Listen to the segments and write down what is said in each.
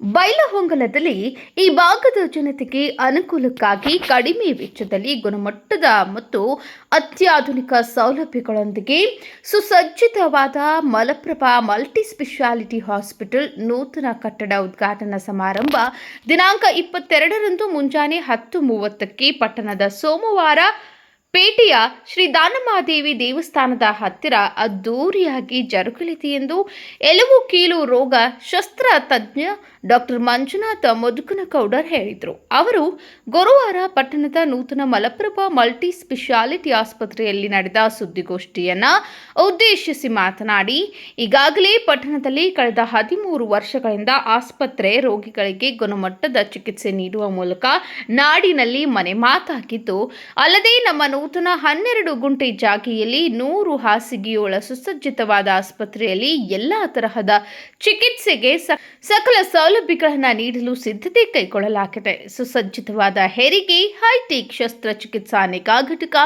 ಬೈಲಹೊಂಗಲದಲ್ಲಿ ಈ ಭಾಗದ ಜನತೆಗೆ ಅನುಕೂಲಕ್ಕಾಗಿ ಕಡಿಮೆ ವೆಚ್ಚದಲ್ಲಿ ಗುಣಮಟ್ಟದ ಮತ್ತು ಅತ್ಯಾಧುನಿಕ ಸೌಲಭ್ಯಗಳೊಂದಿಗೆ ಸುಸಜ್ಜಿತವಾದ ಮಲಪ್ರಭಾ ಮಲ್ಟಿ ಸ್ಪೆಷಾಲಿಟಿ ಹಾಸ್ಪಿಟಲ್ ನೂತನ ಕಟ್ಟಡ ಉದ್ಘಾಟನಾ ಸಮಾರಂಭ ದಿನಾಂಕ ಇಪ್ಪತ್ತೆರಡರಂದು ಮುಂಜಾನೆ ಹತ್ತು ಮೂವತ್ತಕ್ಕೆ ಪಟ್ಟಣದ ಸೋಮವಾರ ಪೇಟೆಯ ಶ್ರೀ ದಾನಮಾದೇವಿ ದೇವಸ್ಥಾನದ ಹತ್ತಿರ ಅದ್ದೂರಿಯಾಗಿ ಜರುಗಲಿದೆ ಎಂದು ಎಲುವು ಕೀಲು ರೋಗ ಶಸ್ತ್ರ ತಜ್ಞ ಡಾಕ್ಟರ್ ಮಂಜುನಾಥ ಮುದುಕನಗೌಡರ್ ಹೇಳಿದರು. ಅವರು ಗುರುವಾರ ಪಟ್ಟಣದ ನೂತನ ಮಲಪ್ರಭಾ ಮಲ್ಟಿ ಸ್ಪೆಷಾಲಿಟಿ ಆಸ್ಪತ್ರೆಯಲ್ಲಿ ನಡೆದ ಸುದ್ದಿಗೋಷ್ಠಿಯನ್ನು ಉದ್ದೇಶಿಸಿ ಮಾತನಾಡಿ, ಈಗಾಗಲೇ ಪಟ್ಟಣದಲ್ಲಿ ಕಳೆದ ಹದಿಮೂರು ವರ್ಷಗಳಿಂದ ಆಸ್ಪತ್ರೆ ರೋಗಿಗಳಿಗೆ ಗುಣಮಟ್ಟದ ಚಿಕಿತ್ಸೆ ನೀಡುವ ಮೂಲಕ ನಾಡಿನಲ್ಲಿ ಮನೆ ಮಾತಾಗಿದ್ದು, ಅಲ್ಲದೆ ನಮ್ಮ ನೂತನ ಹನ್ನೆರಡು ಗುಂಟೆ ಜಾಗೆಯಲ್ಲಿ ನೂರು ಹಾಸಿಗೆಯೊಳ ಸುಸಜ್ಜಿತವಾದ ಆಸ್ಪತ್ರೆಯಲ್ಲಿ ಎಲ್ಲ ತರಹದ ಚಿಕಿತ್ಸೆಗೆ ಸಕಲ ಸಕಲ ಸೌಲಭ್ಯಗಳನ್ನು ನೀಡಲು ಸಿದ್ಧತೆ ಕೈಗೊಳ್ಳಲಾಗಿದೆ. ಸುಸಜ್ಜಿತವಾದ ಹೆರಿಗೆ, ಹೈಟೆಕ್ ಶಸ್ತ್ರಚಿಕಿತ್ಸಾ ನಿಗಾ ಘಟಕ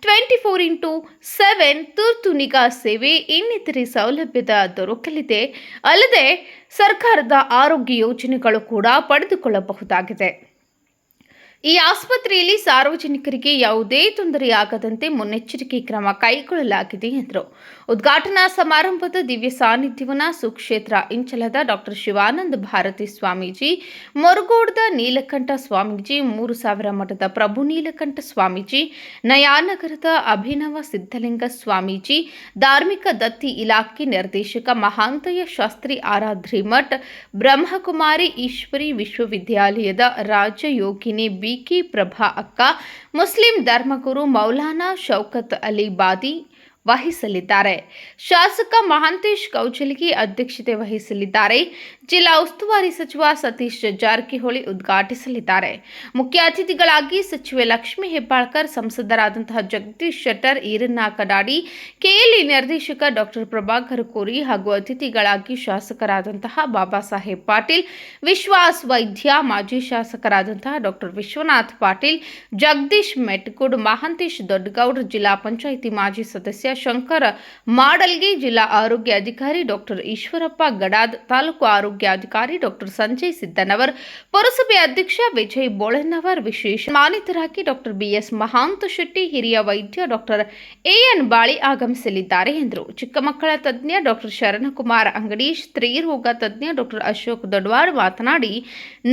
ಟ್ವೆಂಟಿ ಫೋರ್ ಇಂಟು ಸೆವೆನ್ ತುರ್ತು ನಿಗಾ ಸೇವೆ, ಇನ್ನಿತರೆ ಸೌಲಭ್ಯದ ದೊರಕಲಿದೆ. ಅಲ್ಲದೆ ಸರ್ಕಾರದ ಆರೋಗ್ಯ ಯೋಜನೆಗಳು ಕೂಡ ಪಡೆದುಕೊಳ್ಳಬಹುದಾಗಿದೆ. ಈ ಆಸ್ಪತ್ರೆಯಲ್ಲಿ ಸಾರ್ವಜನಿಕರಿಗೆ ಯಾವುದೇ ತೊಂದರೆಯಾಗದಂತೆ ಮುನ್ನೆಚ್ಚರಿಕೆ ಕ್ರಮ ಕೈಗೊಳ್ಳಲಾಗಿದೆ ಎಂದರು. ಉದ್ಘಾಟನಾ ಸಮಾರಂಭದ ದಿವ್ಯ ಸಾನ್ನಿಧ್ಯವನ ಸುಕ್ಷೇತ್ರ ಇಂಚಲದ ಡಾಕ್ಟರ್ ಶಿವಾನಂದ ಭಾರತಿ ಸ್ವಾಮೀಜಿ, ಮೊರಗೋಡದ ನೀಲಕಂಠ ಸ್ವಾಮೀಜಿ, ಮೂರು ಸಾವಿರ ಮಠದ ಪ್ರಭು ನೀಲಕಂಠ ಸ್ವಾಮೀಜಿ, ನಯಾನಗರದ ಅಭಿನವ ಸಿದ್ಧಲಿಂಗ ಸ್ವಾಮೀಜಿ, ಧಾರ್ಮಿಕ ದತ್ತಿ ಇಲಾಖೆ ನಿರ್ದೇಶಕ ಮಹಾಂತಯ್ಯ ಶಾಸ್ತ್ರಿ ಆರಾಧ್ರಿ ಮಠ, ಬ್ರಹ್ಮಕುಮಾರಿ ಈಶ್ವರಿ ವಿಶ್ವವಿದ್ಯಾಲಯದ ರಾಜಯೋಗಿನಿ ಬಿಕೆ ಪ್ರಭಾ ಅಕ್ಕ ಮುಸ್ಲಿಂ ಧರ್ಮಗುರು ಮೌಲಾನಾ ಶೌಕತ್ ಅಲಿ ಬಾದಿ ವಹಿಸಲಿದ್ದಾರೆ ಶಾಸಕ ಮಹಾಂತೇಶ್ ಕೌಜಲಗಿ ಅಧ್ಯಕ್ಷತೆ ವಹಿಸಲಿದ್ದಾರೆ ಜಿಲ್ಲಾ ಉಸ್ತುವಾರಿ ಸಚಿವ ಸತೀಶ್ ಜಾರಕಿಹೊಳಿ ಉದ್ಘಾಟಿಸಲಿದ್ದಾರೆ ಮುಖ್ಯ ಅತಿಥಿಗಳಾಗಿ ಸಚಿವೆ ಲಕ್ಷ್ಮೀ ಹೆಬ್ಬಾಳ್ಕರ್ ಸಂಸದರಾದಂತಹ ಜಗದೀಶ್ ಶೆಟ್ಟರ್ ಈರಣ್ಣ ಕಡಾಡಿ ಕೆಎಲ್ಇ ನಿರ್ದೇಶಕ ಡಾಕ್ಟರ್ ಪ್ರಭಾಕರ್ ಕೋರಿ ಹಾಗೂ ಅತಿಥಿಗಳಾಗಿ ಶಾಸಕರಾದಂತಹ ಬಾಬಾ ಸಾಹೇಬ್ ಪಾಟೀಲ್ ವಿಶ್ವಾಸ್ ವೈದ್ಯ ಮಾಜಿ ಶಾಸಕರಾದಂತಹ ಡಾಕ್ಟರ್ ವಿಶ್ವನಾಥ್ ಪಾಟೀಲ್ ಜಗದೀಶ್ ಮೆಟ್ಕುಡ್ ಮಹಾಂತೇಶ್ ದೊಡ್ಡಗೌಡ್ರ ಜಿಲ್ಲಾ ಪಂಚಾಯಿತಿ ಮಾಜಿ ಸದಸ್ಯ ಶಂಕರ, ಮಾಡಲ್ಗಿ ಜಿಲ್ಲಾ ಆರೋಗ್ಯ ಅಧಿಕಾರಿ ಡಾಕ್ಟರ್ ಈಶ್ವರಪ್ಪ ಗಡಾದ್, ತಾಲೂಕು ಆರೋಗ್ಯ ಅಧಿಕಾರಿ ಡಾಕ್ಟರ್ ಸಂಜಯ್ ಸಿದ್ದನವರ್, ಪುರಸಭೆ ಅಧ್ಯಕ್ಷ ವಿಜಯ್ ಬೋಳೆನವರ್ ವಿಶೇಷ ಮಾನಿತರಾಗಿ ಡಾಕ್ಟರ್ ಬಿಎಸ್ ಮಹಾಂತ ಶೆಟ್ಟಿ, ಹಿರಿಯ ವೈದ್ಯ ಡಾಕ್ಟರ್ ಎಎನ್ ಬಾಳಿ ಆಗಮಿಸಲಿದ್ದಾರೆ ಎಂದರು. ಚಿಕ್ಕ ಮಕ್ಕಳ ತಜ್ಞ ಡಾಕ್ಟರ್ ಶರಣಕುಮಾರ್ ಅಂಗಡಿ ಸ್ತ್ರೀರೋಗ ತಜ್ಞ ಡಾಕ್ಟರ್ ಅಶೋಕ್ ದೊಡ್ವಾಡ್ ಮಾತನಾಡಿ,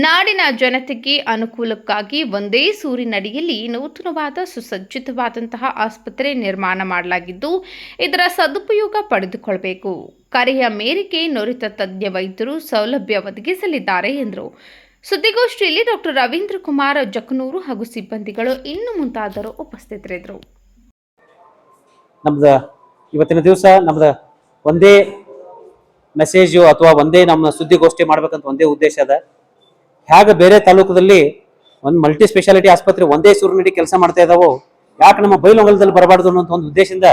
ನಾಡಿನ ಜನತೆಗೆ ಅನುಕೂಲಕ್ಕಾಗಿ ಒಂದೇ ಸೂರಿನಡಿಯಲ್ಲಿ ನೂತನವಾದ, ಸುಸಜ್ಜಿತವಾದಂತಹ ಆಸ್ಪತ್ರೆ ನಿರ್ಮಾಣ ಮಾಡಲಾಗಿದ್ದು ಇದರ ಸದುಪಯೋಗ ಪಡೆದುಕೊಳ್ಳಬೇಕು ಕರೆಯ ಮೇರೆಗೆ ನುರಿತ ತಜ್ಞ ವೈದ್ಯರು ಸೌಲಭ್ಯ ಒದಗಿಸಲಿದ್ದಾರೆ ಎಂದರು. ಸುದ್ದಿಗೋಷ್ಠಿಯಲ್ಲಿ ಡಾಕ್ಟರ್ ರವೀಂದ್ರ ಕುಮಾರ್, ಜಕನೂರು ಹಾಗೂ ಸಿಬ್ಬಂದಿಗಳು ಇನ್ನು ಮುಂತಾದರು ಉಪಸ್ಥಿತರಿದ್ದರು. ನಮ್ದು ಇವತ್ತಿನ ದಿವಸ ನಮ್ದು ಒಂದೇ ಮೆಸೇಜು ಅಥವಾ ಒಂದೇ ನಮ್ಮ ಸುದ್ದಿಗೋಷ್ಠಿ ಮಾಡ್ಬೇಕಂತ ಒಂದೇ ಉದ್ದೇಶ ಅದ. ಹೇಗೆ ಬೇರೆ ತಾಲೂಕದಲ್ಲಿ ಒಂದು ಮಲ್ಟಿ ಸ್ಪೆಷಾಲಿಟಿ ಆಸ್ಪತ್ರೆ ಒಂದೇ ಸೂರಿನಡಿ ಕೆಲಸ ಮಾಡ್ತಾ ಇದಾವೋ, ಯಾಕೆ ನಮ್ಮ ಬೈಲೊಂಗಲದಲ್ಲಿ ಬರಬಾರ್ದು ಅನ್ನೋ ಒಂದು ಉದ್ದೇಶದಿಂದ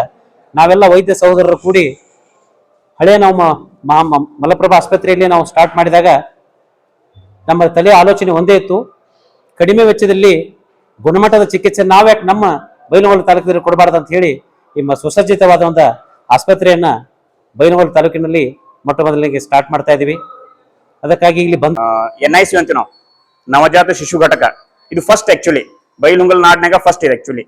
ನಾವೆಲ್ಲ ವೈದ್ಯ ಸಹೋದರರು ಕೂಡಿ ಹಳೆ ನಾವು ಮ- ಮ- ಮ- ಮಲಪ್ರಭಾ ಆಸ್ಪತ್ರೆಯಲ್ಲಿ ನಾವು ಸ್ಟಾರ್ಟ್ ಮಾಡಿದಾಗ ನಮ್ಮ ತಲೆ ಆಲೋಚನೆ ಒಂದೇ ಇತ್ತು. ಕಡಿಮೆ ವೆಚ್ಚದಲ್ಲಿ ಗುಣಮಟ್ಟದ ಚಿಕಿತ್ಸೆ ನಾವ್ಯಾಕೆ ನಮ್ಮ ಬೈಲಹೊಂಗಲ ತಾಲೂಕಿನಲ್ಲಿ ಕೊಡಬಾರ್ದು ಅಂತ ಹೇಳಿ ನಿಮ್ಮ ಸುಸಜ್ಜಿತವಾದ ಒಂದು ಆಸ್ಪತ್ರೆಯನ್ನ ಬೈಲಹೊಂಗಲ ತಾಲೂಕಿನಲ್ಲಿ ಮೊಟ್ಟ ಮೊದಲಿಗೆ ಸ್ಟಾರ್ಟ್ ಮಾಡ್ತಾ ಇದೀವಿ. ಅದಕ್ಕಾಗಿ ಇಲ್ಲಿ ಬಂದ ಎನ್ ಐ ಸಿ ಅಂತ ನಾವು ನವಜಾತ ಶಿಶು ಘಟಕ. ಇದು ಫಸ್ಟ್ ಆಕ್ಚುಲಿ ಬೈಲುಂಗಲ್ ನಾಡಿನಾಗ ಫಸ್ಟ್ ಇದೆ ಆಕ್ಚುಲಿ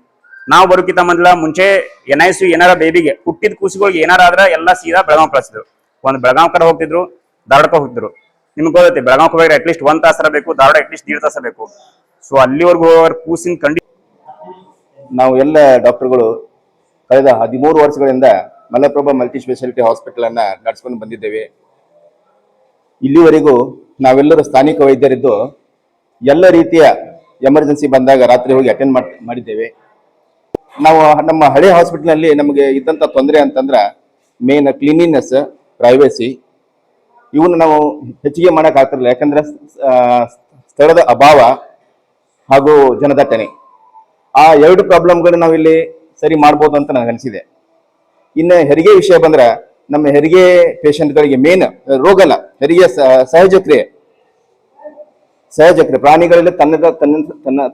ನಾವು ಬರೋಕ್ಕಿಂತ ಮೊದಲ ಮುಂಚೆ ಎನ್ ಐ ಸಿ ಏನಾರ ಬೇಬಿಗೆ ಹುಟ್ಟಿದ ಕೂಸಿಗಳಿಗೆ ಏನಾರ ಆದ್ರೆ ಎಲ್ಲ ಸೀದಾ ಬೆಳಗಾವ್ ಕಳಿಸಿದ್ರು. ಒಂದು ಬೆಳಗಾವ್ ಕಡೆ ಹೋಗ್ತಿದ್ರು, ಧಾರವಾಡಕ್ಕೆ ಹೋಗ್ತಿದ್ರು. ನಿಮ್ಗೆ ಗೊತ್ತೈತಿ ಬೆಳಗಾವ್ ಹೋಗಿದ್ರೆ ಅಟ್ಲೀಸ್ಟ್ ಒಂದ್ ತಾಸರ ಬೇಕು, ಧಾರವಾಡ ಅಟ್ಲೀಸ್ಟ್ ದೀಡ್ ತಾಸ ಬೇಕು. ಸೊ ಅಲ್ಲಿವರೆಗೂ ಅವ್ರ ಕೂಸಿನ ಕಂಡಿ ನಾವು ಎಲ್ಲ ಡಾಕ್ಟರ್ಗಳು ಕಳೆದ ಹದಿಮೂರು ವರ್ಷಗಳಿಂದ ಮಲಪ್ರಭಾ ಮಲ್ಟಿ ಸ್ಪೆಷಾಲಿಟಿ ಹಾಸ್ಪಿಟಲ್ ಅನ್ನ ನಡೆಸ್ಕೊಂಡು ಬಂದಿದ್ದೇವೆ. ಇಲ್ಲಿವರೆಗೂ ನಾವೆಲ್ಲರೂ ಸ್ಥಾನಿಕ ವೈದ್ಯರಿದ್ದು ಎಲ್ಲ ರೀತಿಯ ಎಮರ್ಜೆನ್ಸಿ ಬಂದಾಗ ರಾತ್ರಿ ಹೋಗಿ ಅಟೆಂಡ್ ಮಾಡಿದ್ದೇವೆ. ನಾವು ನಮ್ಮ ಹಳೆ ಹಾಸ್ಪಿಟಲ್ನಲ್ಲಿ ನಮಗೆ ಇದ್ದಂಥ ತೊಂದರೆ ಅಂತಂದ್ರೆ ಮೇನ್ ಕ್ಲೀನಿನೆಸ್ ಪ್ರೈವೇಸಿ ಇವನ್ನ ನಾವು ಹೆಚ್ಚಿಗೆ ಮಾಡೋಕ್ಕಾಗ್ತಿರಲಿಲ್ಲ ಯಾಕಂದ್ರೆ ಸ್ಥಳದ ಅಭಾವ ಹಾಗೂ ಜನದಟ್ಟಣೆ. ಆ ಎರಡು ಪ್ರಾಬ್ಲಮ್ಗಳು ನಾವು ಇಲ್ಲಿ ಸರಿ ಮಾಡ್ಬೋದು ಅಂತ ನನಗೆ ಅನಿಸಿದೆ. ಇನ್ನು ಹೆರಿಗೆ ವಿಷಯ ಬಂದ್ರೆ ನಮ್ಮ ಹೆರಿಗೆ ಪೇಷಂಟ್ಗಳಿಗೆ ಮೇನ್ ರೋಗ ಅಲ್ಲ ಹೆರಿಗೆ ಸಹಜ ಕ್ರಿಯೆ ಸಹಜ ಪ್ರಾಣಿಗಳಲ್ಲಿ ತನ್ನದ, ತನ್ನ ತನ್ನ